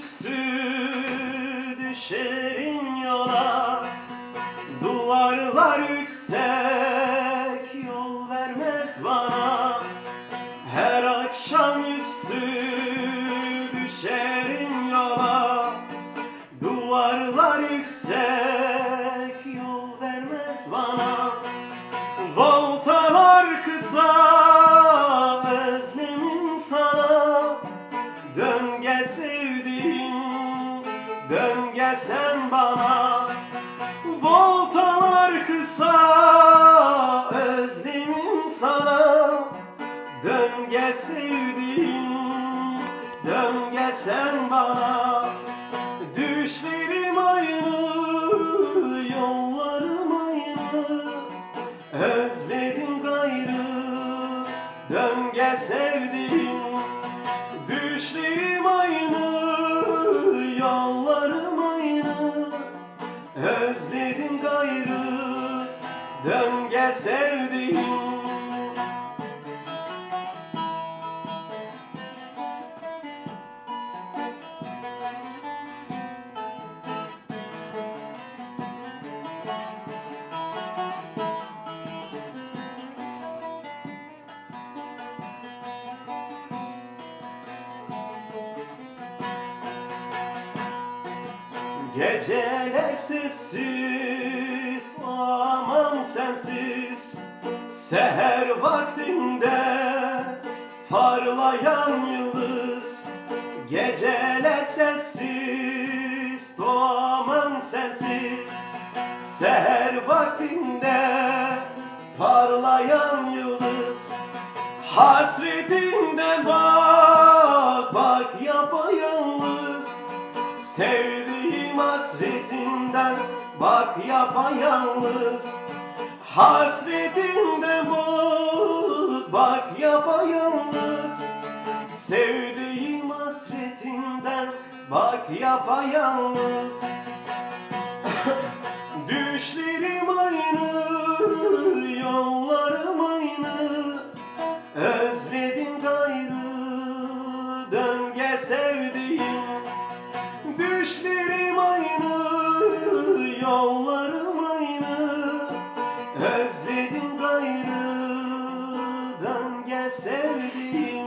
akşamüstü düşerim yola Duvarlar yüksek yol vermez bana. Her akşamüstü düşerim yola Duvarlar yüksek yol vermez bana. Voltalar kısa dön gel bana Voltalar kısa özlemim sana. Dön gel sevdiğim dön gel bana. Düşlerim aynı yollarım aynı Özledim gayrı. Dön gel sevdiğim Düşlerim Gayrı Dön gel sevdiğim. Geceler sessiz, o aman sensiz Seher vaktinde parlayan yıldız Geceler sessiz, doğaman sensiz Seher vaktinde parlayan yıldız. Hasretinde bak bak yapayalnız Sevdiğim hasretinden bak yapayalnız. Hasretinde bak bak yapayalnız. Sevdiğim hasretinden bak yapayalnız. Düşlerim aynı, Özledim gayrı, dön gel sevdiğim